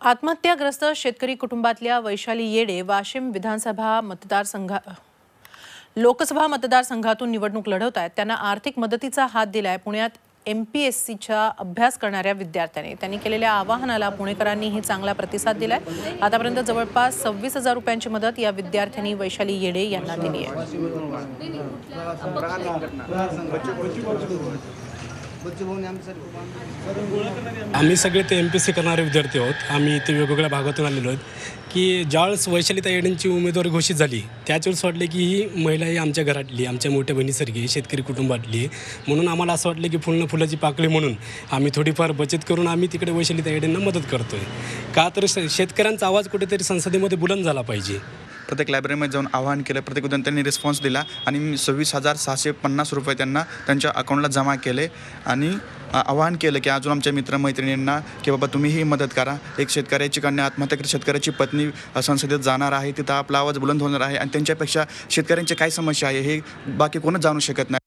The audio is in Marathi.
आत्महत्याग्रस्त शेतकरी कुटुंबातल्या वैशाली येडे वाशिम विधानसभा मतदारसंघा लोकसभा मतदारसंघातून निवडणूक लढवत आहेत. त्यांना आर्थिक मदतीचा हात दिलाय. पुण्यात एम पी एस सीचा अभ्यास करणाऱ्या विद्यार्थ्यांनी. त्यांनी केलेल्या आवाहनाला पुणेकरांनीही चांगला प्रतिसाद दिलाय. आतापर्यंत जवळपास सव्वीस हजार रुपयांची मदत या विद्यार्थ्यांनी वैशाली येडे यांना दिली आहे. आम्ही सगळे ते एम पी सी करणारे विद्यार्थी आहोत. आम्ही इथे वेगवेगळ्या भागातून आलेलो आहोत. की ज्यावेळेस वैशालीता येडेंची उमेदवारी घोषित झाली त्याच वेळेस वाटलं की ही महिला ही आमच्या घरातली आमच्या मोठ्या बहिणीसारखी शेतकरी कुटुंबातली. म्हणून आम्हाला असं वाटलं की फुलणं फुलाची पाकळी म्हणून आम्ही थोडीफार बचत करून आम्ही तिकडे वैशालीता येडेंना मदत करतो आहे का तर शेतकऱ्यांचा आवाज कुठेतरी संसदेमध्ये बुलंद झाला पाहिजे. प्रत्येक लायब्ररीमध्ये जाऊन आवाहन केलं. प्रत्येक विद्यार्थ्यांनी रिस्पॉन्स दिला आणि मी सव्वीस हजार सहाशे पन्नास रुपये त्यांना त्यांच्या अकाउंटला जमा केले. आणि आवाहन केलं की अजून आमच्या मित्रमैत्रिणींना की बाबा तुम्हीही मदत करा. एक शेतकऱ्याची कन्या आत्महत्या शेतकऱ्याची पत्नी संसदेत जाणार आहे. तिथं आपला आवाज बुलंद होणार आहे. आणि त्यांच्यापेक्षा शेतकऱ्यांची काय समस्या आहे हे बाकी कोणच जाणू शकत नाही.